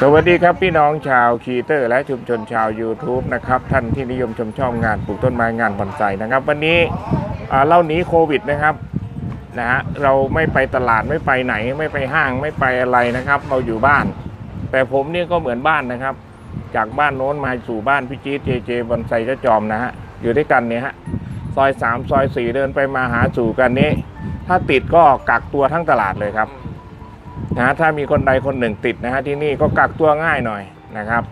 สวัสดีครับพี่น้องชาวคีเตอร์และชุมชนชาว YouTube นะครับท่านที่นิยมชมชอบงานปลูกต้นไม้งานบอนไซนะครับ วันนี้เล่าหนีโควิดนะครับนะฮะเราไม่ไปตลาดไม่ไปไหน ไม่ไปห้างไม่ไปอะไรนะครับ เราอยู่บ้าน แต่ผมเนี่ยก็เหมือนบ้านนะครับ จากบ้านโน้นมาสู่บ้านพี่จี๊ดเจเจบอนไซเจ้าจอมนะฮะอยู่ด้วยกันเนี่ยฮะซอยสามซอยสี่เดินไปมาหาสู่กันนี้ ถ้าติดก็กักตัวทั้งตลาดเลยครับ นะฮะถ้ามีคนใดคนหนึ่งติดนะฮะที่นี่ก็กักตัวง่ายหน่อยนะครับ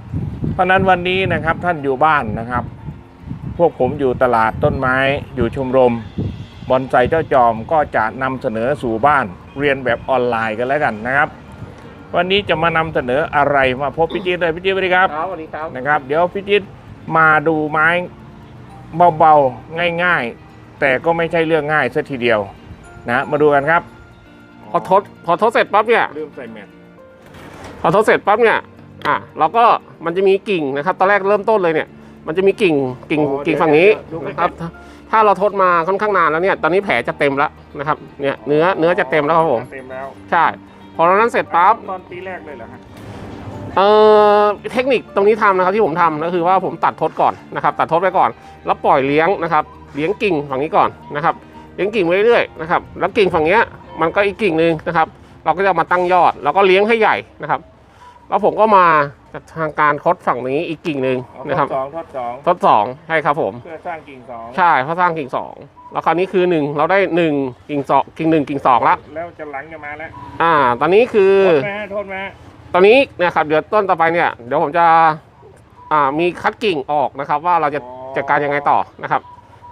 เพราะฉะนั้นวันนี้นะครับท่านอยู่บ้านนะครับ พวกผมอยู่ตลาดต้นไม้ อยู่ชมรมบอนไซเจ้าจอมก็จะนำเสนอสู่บ้านเรียนแบบออนไลน์กันแล้วกันนะครับ วันนี้จะมานำเสนออะไรมาพบพี่จิ๊ดเลยพี่จิ๊ดสวัสดีครับครับสวัสดีครับนะครับ เดี๋ยวพี่จิ๊ดมาดูไม้เบาๆง่าย ๆ แต่ก็ไม่ใช่เรื่องง่ายซะทีเดียวนะมาดูกันครับ พอทดพอทดเสร็จปั๊บเนี่ยลืมใส่แมสพอทดเสร็จปั๊บเนี่ยอะเราก็มันจะมีกิ่งนะครับ ตอนแรกเริ่มต้นเลยเนี่ย มันจะมีกิ่งกิ่งกิ่งฝั่งนี้นะครับถ้าถ้าเราทดมาค่อนข้างนานแล้วเนี่ย ตอนนี้แผลจะเต็มแล้วนะครับ เนี่ยเนื้อเนื้อจะเต็มแล้วครับผมเต็มแล้วใช่ พอเรานั้นเสร็จปั๊บตอนปีแรกเลยเหรอฮะเอ่อเทคนิคตรงนี้ทำนะครับที่ผมทำก็คือว่าผมตัดทดก่อนนะครับ ตัดทดไปก่อน แล้วปล่อยเลี้ยงนะครับ เลี้ยงกิ่งฝั่งนี้ก่อนนะครับ เลี้ยงกิ่งไว้เรื่อยๆนะครับ แล้วกิ่งฝั่งเนี้ย มันก็อีกกิ่งหนึ่งนะครับ เราก็จะมาตั้งยอด แล้วก็เลี้ยงให้ใหญ่นะครับ แล้วผมก็มาจัดทางการทดฝั่งนี้อีกกิ่งหนึ่งอ๋อนะครับทดสองทดสองทดสองใช่ครับผมเพื่อสร้างกิ่งสองใช่เพราะสร้างกิ่งสองแล้วคราวนี้คือหนึ่งเราได้หนึ่งกิ่งสองกิ่งหนึ่งกิ่งสองละแล้วจะหลังจะมาแล้วอ่า ตอนนี้คือโทษไหมฮะโทษไหมฮะตอนนี้เนะครับเดี๋ยวต้นต่อไปเนี่ยเดี๋ยวผมจะอ่ามีคัดกิ่งออกนะครับ ว่าเราจะจัดการยังไงต่อนะครับ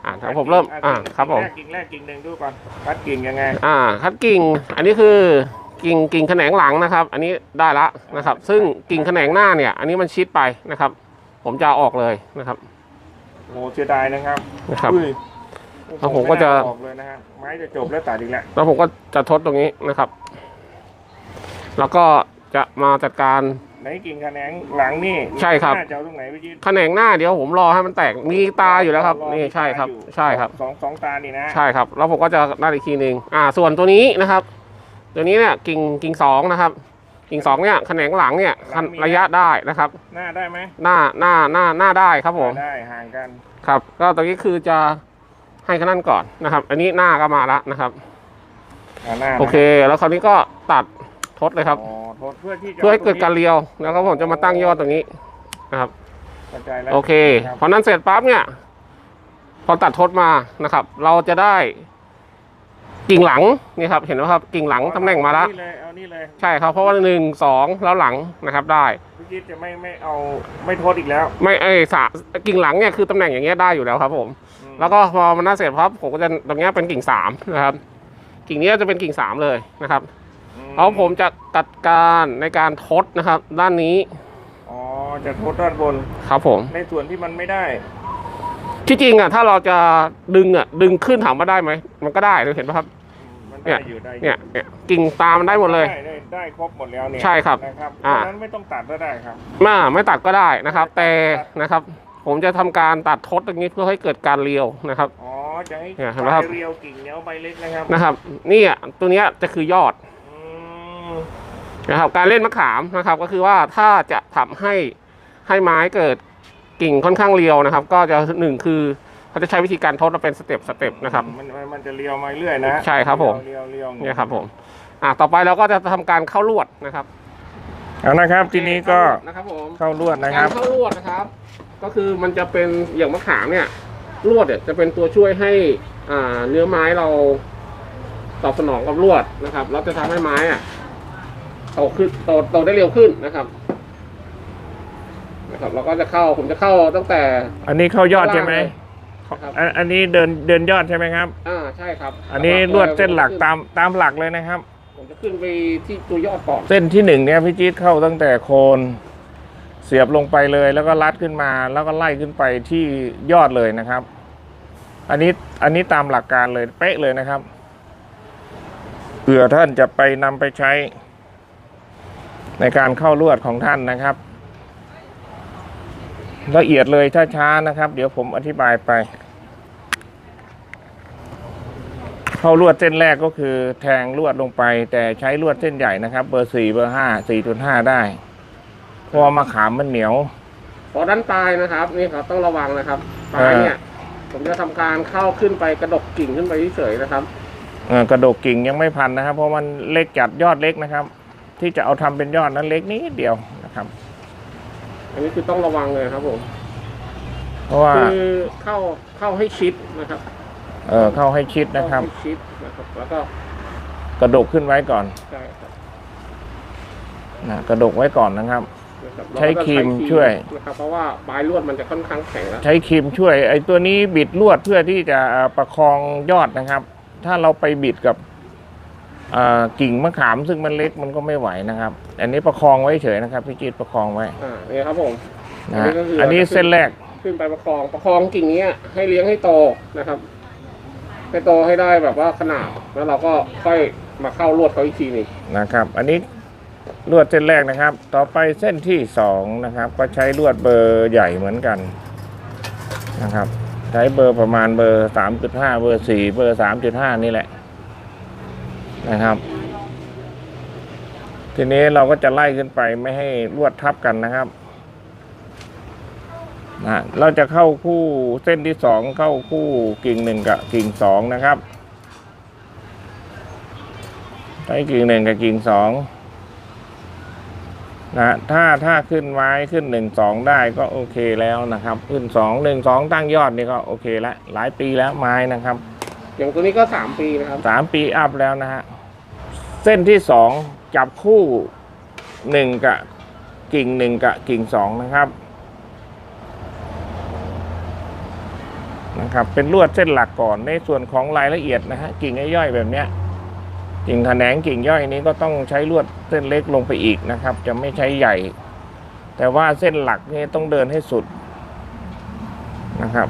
อ่าเดี๋ยวผมเริ่ม อ่า ครับผมกิ่งแรกกิ่งแรกกิ่งหนึ่งดูก่อนคัดกิ่งยังไง อ่า คัดกิ่ง อันนี้คือกิ่งกิ่งแขนงหลังนะครับ อันนี้ได้ละนะครับ ซึ่งกิ่งแขนงหน้าเนี่ย อันนี้มันชิดไปนะครับ ผมจะเอาออกเลยนะครับโอ้เสียดายนะครับนะครับอุ้ยแล้วผมก็จะไน่าออกเลยนะฮะไม้จะจบแล้วตัดอีกแล้วแล้วผมก็จะทดตรงนี้นะครับ แล้วก็จะมาจัดการ ไหนกิ่งแขนงหลังนี่ใช่ครับหน้าจะเอาตรงไหนไปยืดแขนงหน้าเดี๋ยวผมรอให้มันแตกมีตาอยู่แล้วครับนี่ใช่ครับ ใช่ครับ สองสองตานี่นะใช่ครับ แล้วผมก็จะนั่นอีกทีหนึ่งอ่า ส่วนตัวนี้นะครับ ตัวนี้เนี่ยกิ่งกิ่งสองนะครับ กิ่งสองเนี่ยแขนงหลังเนี่ยคันระยะได้นะครับ หน้าได้ไหมหน้าหน้าหน้าหน้าได้ครับผม ได้ห่างกันครับ ก็ตัวนี้คือจะให้ขนาดก่อนนะครับ อันนี้หน้าก็มาแล้วนะครับ อ่าหน้านะโอเค แล้วคราวนี้ก็ตัดทดเลยครับ อ๋อ โทษเพื่อที่จะเพื่อให้เกิดการเรียวแล้วก็ผมจะมาตั้งยอดตรงนี้นะครับเข้าใจแล้วโอเคครับพอนั้นเสร็จปั๊บเนี่ย พอตัดทดมานะครับ เราจะได้กิ่งหลังนี่ครับ เห็นไหมครับ กิ่งหลังตำแหน่งมาแล้ว เอนี่เลยเอานี่เลยใช่ครับเพราะว่าหนึ่งสองแล้วหลังนะครับได้พี่จิ๊ดจะไม่ไม่เอาไม่โทษอีกแล้วไม่ไอ้สากิ่งหลังเนี่ยคือตำแหน่งอย่างเงี้ยได้อยู่แล้วครับผม อืมแล้วก็พอมันน่าเสร็จปั๊บผมก็จะตรงเนี้ยเป็นกิ่งสามนะครับ กิ่งเนี้ยจะเป็นกิ่งสามเลยนะครับอื เพราะผมจะจัดการในการทดนะครับ ด้านนี้อ๋อจะโทษด้านบน ครับผม ในส่วนที่มันไม่ได้ ที่จริงอะถ้าเราจะดึงอะดึงขึ้นถามว่าได้ไหมมันก็ได้เราเห็นไหมครับ มันเนี่ได้ยอยู่ได้อเนี่ยเนี่ยกิ่งตามนได้หมดเลย ได้ได้ได้ครบหมดแล้วเนี่ยใช่ครับนะครับเพอ่า ราะฉะนั้นไม่ต้องตัดก็ได้ครับ มาไม่ตัดก็ได้นะครับ แต่นะครับ ผมจะทำการตัดทดอย่างนี้เพื่อให้เกิดการเรียวนะครับ อ๋อจะให้เนี่ยเห็นไหมครับใบเรียวกิ่งเหนียวใบเล็กนะครับ นะครับ นี่อะตัวเนี้ยจะคือยอดอืม นะครับการเล่นมะขามนะครับ ก็คือว่าถ้าจะทำให้ให้ไม้เกิดกิ่งค่อนข้างเรียวนะครับ ก็จะหนึ่งคือเขาจะใช้วิธีการทดมาเป็นสเต็ปสเต็ปนะครับมันมันมันจะเรียวมาเรื่อยนะใช่ครับผมเรียวเรียวเรียวเนี่ยครับผมอะต่อไปเราก็จะทำการเข้าลวดนะครับเอานะครับทีนี้ก็นะครับผมเข้าลวดนะคการัรบเข้าลวดนะครับ ก็คือมันจะเป็นอย่างมะขามเนี่ยลวดเนี่ยจะเป็นตัวช่วยให้อ่าเนื้อไม้เราตอบสนองกับลวดนะครับแล้วจะทำให้ไม้อะ โตขึ้นโตโตได้เร็วขึ้นนะครับนะครับเราก็จะเข้าผมจะเข้าตั้งแต่ อันนี้เข้ายอดใช่ไหมครับ อันอันนี้เดินเดินยอดใช่ไหมครับ อ่าใช่ครับอันนี้ลวดเส้นหลักตามตามหลักเลยนะครับ ผมจะขึ้นไปที่ตัวยอดก่อนเส้นที่หนึ่งเนี่ยพี่จี๊ดเข้าตั้งแต่โคน เสียบลงไปเลยแล้วก็ลัดขึ้นมาแล้วก็ไล่ขึ้นไปที่ยอดเลยนะครับ อันนี้อันนี้ตามหลักการเลยเป๊ะเลยนะครับเผื่อท่านจะไปนำไปใช้ ในการเข้าลวดของท่านนะครับ ละเอียดเลยช้าๆนะครับ เดี๋ยวผมอธิบายไป เข้าลวดเส้นแรกก็คือแทงลวดลงไป แต่ใช้ลวดเส้นใหญ่นะครับ เบอร์สี่เบอร์ห้าสี่จุดห้าได้เพราะว่ามะขามมันเหนียวพอด้านปลายนะครับ นี่ครับต้องระวังนะครับปลายเนี่ย ผมจะทำการเข้าขึ้นไปกระดกกิ่งขึ้นไปเฉยๆนะครับเออกระดกกิ่งยังไม่พันนะครับ เพราะมันเล็กจัดยอดเล็กนะครับ ที่จะเอาทำเป็นยอดนั้นเล็กนิดเดียวนะครับ อันนี้คือต้องระวังเลยครับผมเพราะว่าคือเข้าเข้าให้ชิดนะครับ เออเข้าให้ชิดนะครับเข้าให้ชิดนะครับแล้วก็กระดกขึ้นไว้ก่อนใช่ครับนะกระดกไว้ก่อนนะครับนะครับใช้แล้วก็ครีมช่วยนะครับเพราะว่าปลายลวดมันจะค่อนข้างแข็งแล้วใช้ครีมช่วยไอ้ตัวนี้บิดลวดเพื่อที่จะเอ่อประคองยอดนะครับ ถ้าเราไปบิดกับเอ่อ กิ่งมะขามซึ่งมันเล็กมันก็ไม่ไหวนะครับ อันนี้ประคองไว้เฉยนะครับพี่จีดประคองไว้อ่านี่ครับผมนะฮะอันนี้ก็คืออัอันนี้เส้นแรกขึ้นไปประคองประคองกิ่งนี้ให้เลี้ยงให้โตนะครับให้โตให้ได้แบบว่าขนาดแล้วเราก็ค่อยมาเข้าลวดเขาอีกทีหนึงนะครับ อันนี้ลวดเส้นแรกนะครับ ต่อไปเส้นที่สองนะครับ ก็ใช้ลวดเบอร์ใหญ่เหมือนกันนะครับ ใช้เบอร์ประมาณเบอร์สามจุดห้าเบอร์สี่เบอร์สามจุดห้านี่แหละ นะครับ ทีนี้เราก็จะไล่ขึ้นไปไม่ให้ลวดทับกันนะครับนะเราจะเข้าคู่เส้นที่สองเข้าคู่กิ่งหนึ่งกับกิ่งสองนะครับใช้กิ่งหนึ่งกับกิ่งสองนะถ้าถ้าขึ้นไม้ขึ้นหนึ่งสองได้ก็โอเคแล้วนะครับ ขึ้นสองหนึ่งสองตั้งยอดนี่ก็โอเคแล้วหลายปีแล้วไม้นะครับ อย่างตัวนี้ก็สามปีนะครับสามปีอัพแล้วนะฮะ เส้นที่สองจับคู่หนึ่งกับกิ่งหนึ่งกับกิ่งสองนะครับ นะครับ เป็นลวดเส้นหลักก่อนในส่วนของรายละเอียดนะฮะกิ่งย่อยแบบเนี้ยกิ่งแขนงกิ่งย่อยนี้ก็ต้องใช้ลวดเส้นเล็กลงไปอีกนะครับ จะไม่ใช้ใหญ่ แต่ว่าเส้นหลักนี่ต้องเดินให้สุดนะครับ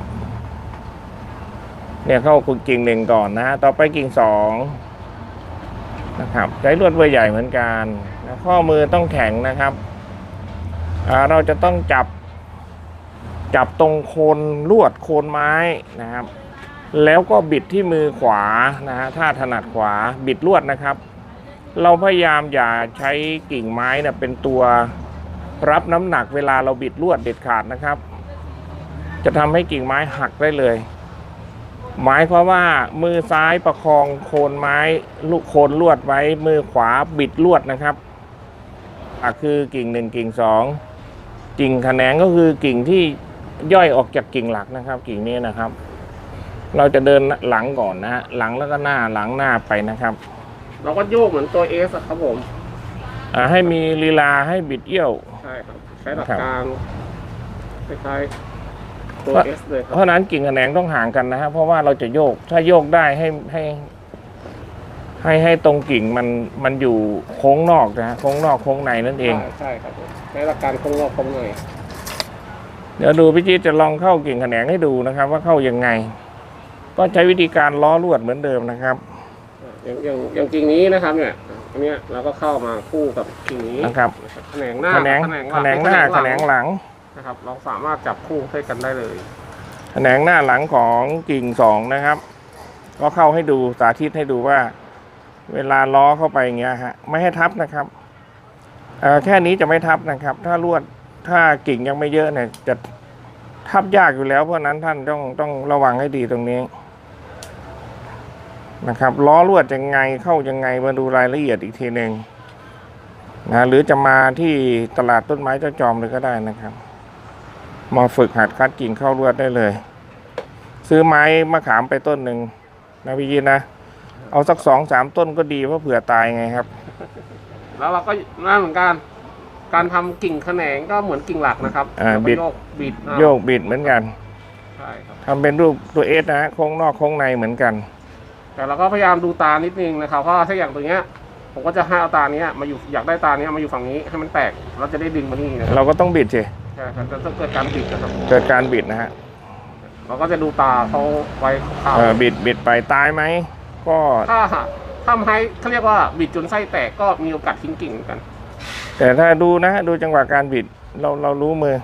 เนี่ยเข้ากิ่งหนึ่งก่อนนะฮะต่อไปกิ่งสองนะครับใช้ลวดเบอร์ใหญ่เหมือนกันนะข้อมือต้องแข็งนะครับเราจะต้องจับจับตรงโคนลวดโคนไม้นะครับ แล้วก็บิดที่มือขวานะฮะถ้าถนัดขวาบิดลวดนะครับ เราพยายามอย่าใช้กิ่งไม้เนี่ยเป็นตัวรับน้ำหนักเวลาเราบิดลวดเด็ดขาดนะครับ จะทำให้กิ่งไม้หักได้เลย หมายความว่ามือซ้ายประคองโคนไม้ลูกโคนลวดไว้มือขวาบิดลวดนะครับอะคือกิ่งหนึ่งกิ่งสองกิ่งแขนงก็คือกิ่งที่ย่อยออกจากกิ่งหลักนะครับ กิ่งนี้นะครับ เราจะเดินหลังก่อนนะฮะหลังแล้วก็หน้าหลังหน้าไปนะครับ เราก็โยกเหมือนตัวเอสครับผมอ่าให้มีลีลาให้บิดเอี้ยวใช่ครับใช้หลักครับการคล้ายๆ ตัวเพราะเอสเลยคเพรับราะฉะนั้นกิ่งแขนงต้องห่างกันนะฮะเพราะว่าเราจะโยกถ้าโยกได้ให้ให้ให้ให้ตรงกิ่งมันมันอยู่โค้งนอกนะฮะโค้งนอกโค้งในนั่นเอง ใช่ใช่ครับผมใช้หลักการคงรอบคงหน่อยเดี๋ยวดูพี่จี๊ดจะลองเข้ากิ่งแขนงให้ดูนะครับ ว่าเข้ายังไง ก็ใช้วิธีการล้อลวดเหมือนเดิมนะครับอย่างอย่างอย่างกิ่งนี้นะครับเนี่ยอันเนี้ยเราก็เข้ามาคู่กับกิ่งนี้นะครับแขนงหน้าแขนงแขนงแขนงหน้าแขนงหลัง นะครับ เราสามารถจับคู่ให้กันได้เลยแขนงหน้าหลังของกิ่งสองนะครับ ก็เข้าให้ดูสาธิตให้ดูว่า เวลาล้อเข้าไปอย่างเงี้ยฮะไม่ให้ทับนะครับเออแค่นี้จะไม่ทับนะครับ ถ้าลวดถ้ากิ่งยังไม่เยอะเนี่ยจะทับยากอยู่แล้ว เพราะนั้นท่านต้องต้องระวังให้ดีตรงนี้นะครับล้อลวดยังไงเข้ายังไงมาดูรายละเอียดอีกทีหนึ่งนะหรือจะมาที่ตลาดต้นไม้เจ้าจอมเลยก็ได้นะครับ มาฝึกหัดคัดกิ่งเข้าลวดได้เลย ซื้อไม้มะขามไปต้นหนึ่งนะพี่ยินนะ เอาสักสองสามต้นก็ดีเพราะเผื่อตายไงครับ แล้วเราก็นั่นเหมือนกัน การทำกิ่งแขนงก็เหมือนกิ่งหลักนะครับอ่าแล้วก็บิด โยกบิดอ่าโยกบิดเหมือนกันใช่ครับ ทำเป็นรูปตัวเอสนะฮะโค้งนอกโค้งในเหมือนกัน แต่เราก็พยายามดูตานิดนึงนะครับเพราะว่าถ้าอย่างตัวเนี้ย ผมก็จะให้เอาตาเนี้ยมาอยู่อยากได้ตาเนี้ยมาอยู่ฝั่งนี้ให้มันแตกเราจะได้ดึงมานี่นะครับเราก็ต้องบิดสิ ใช่ครับจะต้องเกิดการบิดนะครับเกิดการบิดนะฮะเราก็จะดูตาเขาไว้คร่าวเออบิดบิดไปตายไหมก็ๆถ้าถ้าให้เขาเรียกว่าบิดจนไส้แตกก็มีโอกาสทิ้งกิ่งเหมือนกัน แต่ถ้าดูนะฮะดูจังหวะการบิดเราเรารู้มือ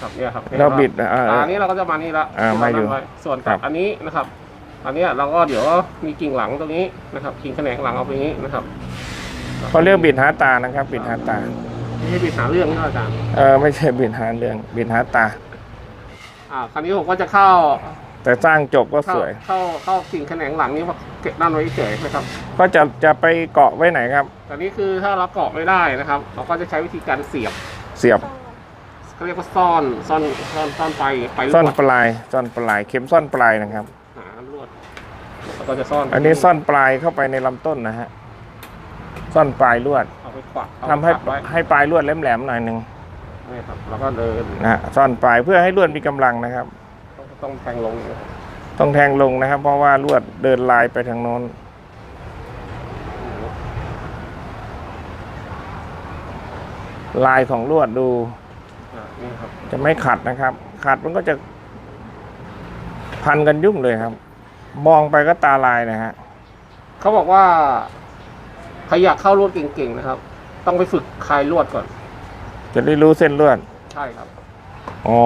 ครับเนี่ยครับเราบิดนะอ่าตานี้เราก็จะมานี่ละอ่ามาอยู่ที่เรนั่งไว้ส่วนครักับบอันนี้นะครับ อันเนี้ยเราก็เดี๋ยวมีกิ่งหลังตรงนี้นะครับกิ่งแขนงหลังเอาไปนี้นะครับเขาเรียกบิดหาตานะครับ บิดหาตา ไม่ใช่บิดหาเรื่องนะอาจารย์เออไม่ใช่บินหาเรื่องบินหาตา อ่า คราวนี้ผมก็จะเข้า แต่สร้างจบก็เข้าสวย เข้าเข้ากิ่งแขนงหลังนี้ว่าเก็บด้านไว้เฉยๆนะครับ ก็จะจะไปเกาะไว้ไหนครับ แต่นี้คือถ้าเราเกาะไม่ได้นะครับ เราก็จะใช้วิธีการเสียบเสียบเขาเรียกว่าซ่อนซ่อนซ่อนซ่อนไปไปลวดซ่อนปลายซ่อนปลายเข็มซ่อนปลายนะครับ หาลวดแล้วก็จะซ่อนอันนี้ซ่อนปลายเข้าไปในลำต้นนะฮะซ่อนปลายลวด เอาไปปักเอาทำให้ปักไว้ให้ปลายลวดแหลมๆหน่อยหนึ่งนี่ครับแล้วก็เดินนะฮะซ่อนปลายเพื่อให้ลวดมีกำลังนะครับ ต้องต้องแทงลงนะครับต้องแทงลงนะครับ เพราะว่าลวดเดินลายไปทางโน้นลายของลวดดู อ่านี่ครับจะไม่ขัดนะครับ ขัดมันก็จะ พันกันยุ่งเลยครับ มองไปก็ตาลายนะฮะเขาบอกว่า ใครอยากเข้าลวดเก่งๆนะครับ ต้องไปฝึกคลายลวดก่อน จะได้รู้เส้นลวดใช่ครับอ๋อ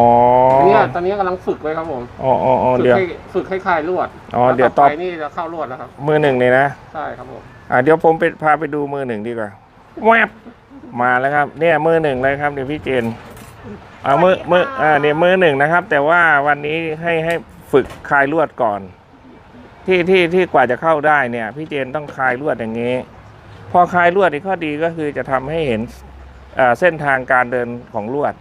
เนี่ยตอนนี้กำลังฝึกไว้ครับผมอ๋ออ๋ออ๋อฝึกเดี๋ยวให้ฝึกให้คลายลวดอ๋อแล้วเดี๋ยวต่อตไปอบนี่จะเข้าลวดแล้วครับ มือหนึ่งนี่นะใช่ครับผมอ่าเดี๋ยวผมไปพาไปดูมือหนึ่งดีกว่าแวบมาแล้วครับ เนี่ยมือหนึ่งเลยครับเดี๋ยวพี่เจนเอามือมืออ่าเนี่ยมือหนึ่งนะครับ แต่ว่าวันนี้ให้ให้ฝึกคลายลวดก่อน ที่ที่ที่กว่าจะเข้าได้เนี่ย พี่เจนต้องคลายลวดอย่างนี้ พอคลายลวดอีกข้อดีก็คือจะทำให้เห็นเส้นทางการเดินของลวด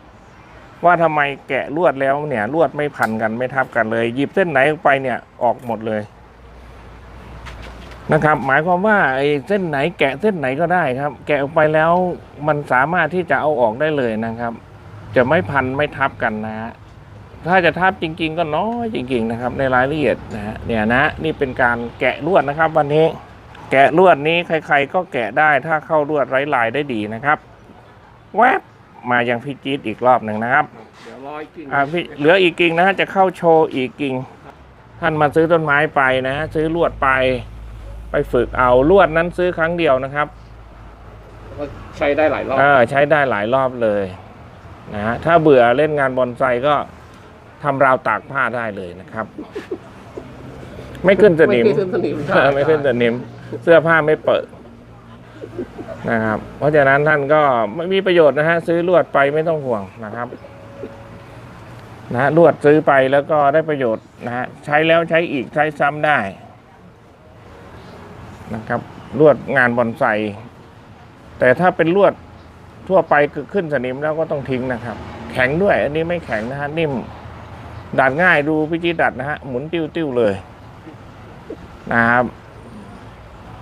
ว่าทำไมแกะลวดแล้วเนี่ยลวดไม่พันกันไม่ทับกันเลย หยิบเส้นไหนไปเนี่ยออกหมดเลยนะครับ หมายความว่าไอ้เส้นไหนแกะเส้นไหนก็ได้ครับ แกะออกไปแล้วมันสามารถที่จะเอาออกได้เลยนะครับ จะไม่พันไม่ทับกันนะฮะถ้าจะทับจริง ๆ ก็น้อยจริง ๆ นะครับ ในรายละเอียดนะฮะเนี่ยนะนี่เป็นการแกะลวดนะครับ วันนี้ แกะลวดนี้ใครๆก็แกะได้ถ้าเข้าลวดไร้ลายได้ดีนะครับ แวบมายังพี่จี๊ดอีกรอบหนึ่งนะครับเดี๋ยวรออีกกิ่งอ่าพี่เหลืออีกกิ่งนะฮะจะเข้าโชว์อีกกิ่ง ท่านมาซื้อต้นไม้ไปนะฮะซื้อลวดไป ไปฝึกเอาลวดนั้นซื้อครั้งเดียวนะครับก็ใช้ได้หลายรอบ เออใช้ได้หลายรอบเลยนะฮะถ้าเบื่อเล่นงานบอนไซก็ทำราวตากผ้าได้เลยนะครับ ไม่ขึ้นสนิมไม่ขึ้นสนิมเออไม่ขึ้นสนิม เสื้อผ้าไม่เปิดนะครับ เพราะฉะนั้นท่านก็ไม่มีประโยชน์นะฮะซื้อลวดไปไม่ต้องห่วงนะครับนะฮะลวดซื้อไปแล้วก็ได้ประโยชน์นะฮะใช้แล้วใช้อีกใช้ซ้ำได้นะครับลวดงานบอนไซแต่ถ้าเป็นลวดทั่วไปคือขึ้นสนิมแล้วก็ต้องทิ้งนะครับ แข็งด้วย อันนี้ไม่แข็งนะฮะนิ่มดัดง่ายดูพี่จีดดัดนะฮะหมุนติ้วๆเลยนะครับ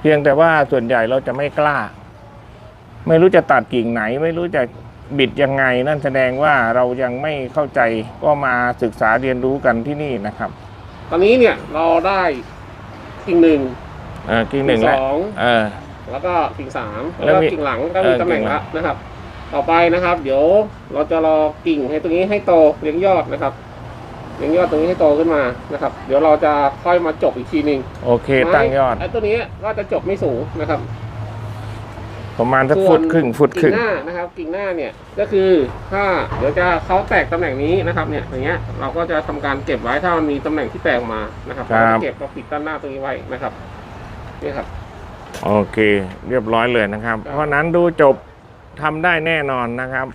เพียงแต่ว่าส่วนใหญ่เราจะไม่กล้า ไม่รู้จะตัดกิ่งไหน ไม่รู้จะบิดยังไง นั่นแสดงว่าเรายังไม่เข้าใจก็มาศึกษาเรียนรู้กันที่นี่นะครับ ตอนนี้เนี่ยเราได้กิ่งหนึ่งเออกิ่งหนึ่งสแล้วองเออ แล้วก็กิ่งสามแล้แล้ววมีก็กิ่งหลังก็เอมีอตำแหน่งกิ่งหลัละงนะครับ ต่อไปนะครับ เดี๋ยวเราจะรอกิ่งให้ตรงนี้ให้โตเลี้ยงยอดนะครับ เลี้ยงยอดตรงนี้ให้โตขึ้นมานะครับ เดี๋ยวเราจะค่อยมาจบอีกทีหนึ่งโอเค ตั้งยอดไอ้ตัวนี้ก็จะจบไม่สูงนะครับ ประมาณสักส่ฟุวนตครึ่งฟุตครึ่กิ่งงหน้านะครับ กิ่งหน้าเนี่ยก็คือถ้าเดี๋ยวจะเขาแตกตำแหน่งนี้นะครับ เนี่ยอย่างเงี้ยเราก็จะทำการเก็บไว้ถ้ามันมีตำแหน่งที่แตกออกมานะครับครับเราก็เก็บเราปิดด้านหน้าตรงนี้ไว้นะครับนี่ครับ โอเค เรียบร้อยเลยนะครับครับเพราะฉะนั้นดูจบทำได้แน่นอนนะครับ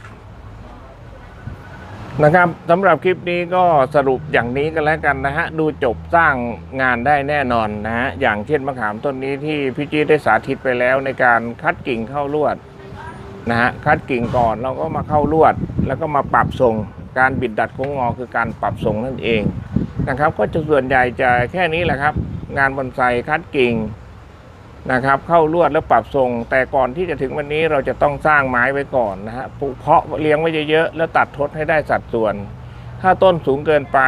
นะครับสำหรับคลิปนี้ก็สรุปอย่างนี้กันแล้วกันนะฮะ ดูจบสร้างงานได้แน่นอนนะฮะ อย่างเช่นมะขามต้นนี้ที่พี่จี้ได้สาธิตไปแล้วในการคัดกิ่งเข้าลวดนะฮะคัดกิ่งก่อนเราก็มาเข้าลวด แล้วก็มาปรับทรงการบิดดัดโค้งงอคือการปรับทรงนั่นเองนะครับ ก็จะส่วนใหญ่จะแค่นี้แหละครับ งานบอนไซคัดกิ่ง นะครับเข้าลวดแล้วปรับทรง แต่ก่อนที่จะถึงวันนี้เราจะต้องสร้างไม้ไว้ก่อนนะฮะปลูกเพาะเลี้ยงไว้เยอะๆแล้วตัดทดให้ได้สัดส่วน ถ้าต้นสูงเกินไป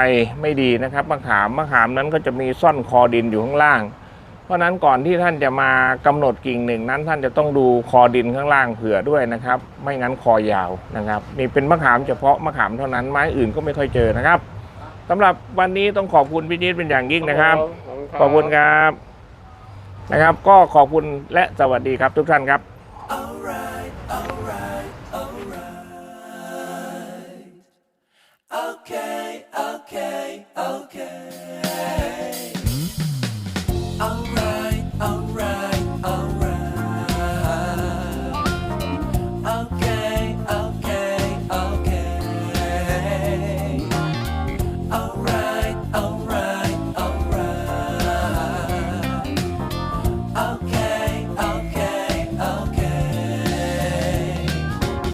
ไม่ดีนะครับมะขามมะขามนั้นก็จะมีซ่อนคอดินอยู่ข้างล่าง เพราะฉะนั้นก่อนที่ท่านจะมากำหนดกิ่งหนึ่งนั้น ท่านจะต้องดูคอดินข้างล่างเผื่อด้วยนะครับ ไม่งั้นคอยาวนะครับนี่เป็นมะขามเฉพาะมะขามเท่านั้นไม้อื่นก็ไม่ค่อยเจอนะครับสำหรับวันนี้ต้องขอบคุณพี่นิดเป็นอย่างยิ่งนะครับ ขอบคุณครับ นะครับ ก็ขอบคุณและสวัสดีครับทุกท่านครับ